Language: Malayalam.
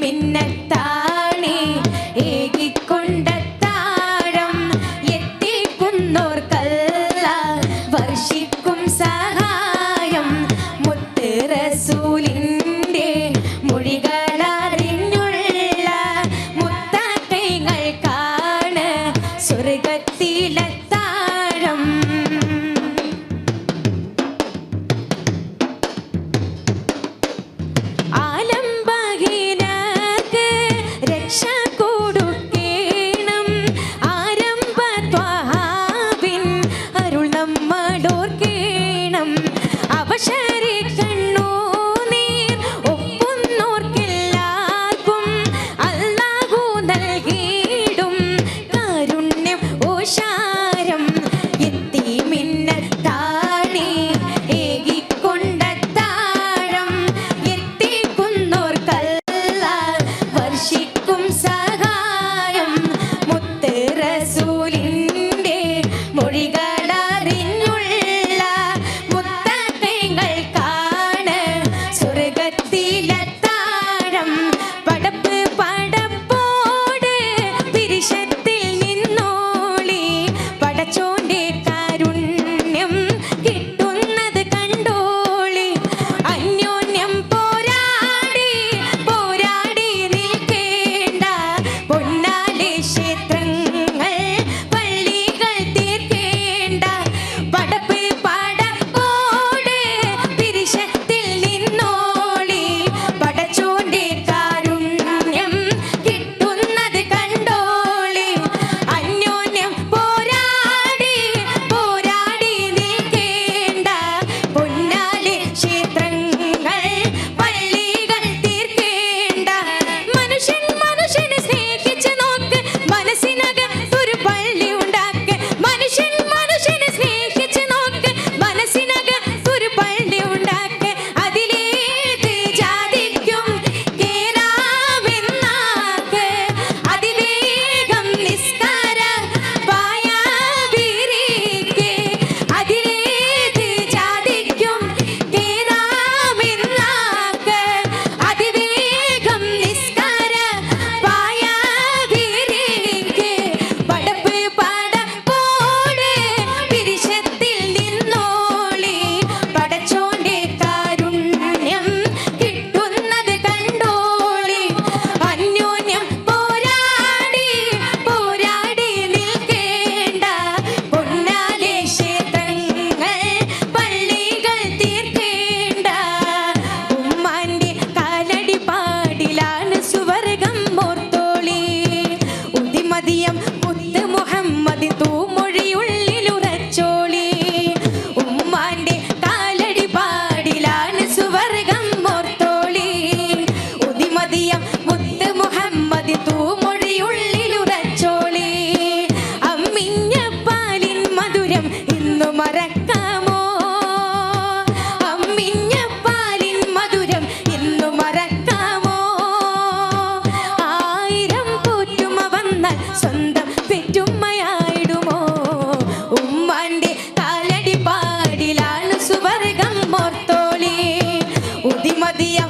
മിന്നത്താണി ഏകിക്കൊണ്ടത്താഴം എത്തിക്കുന്നോർക്കല്ല വർഷിക്കും día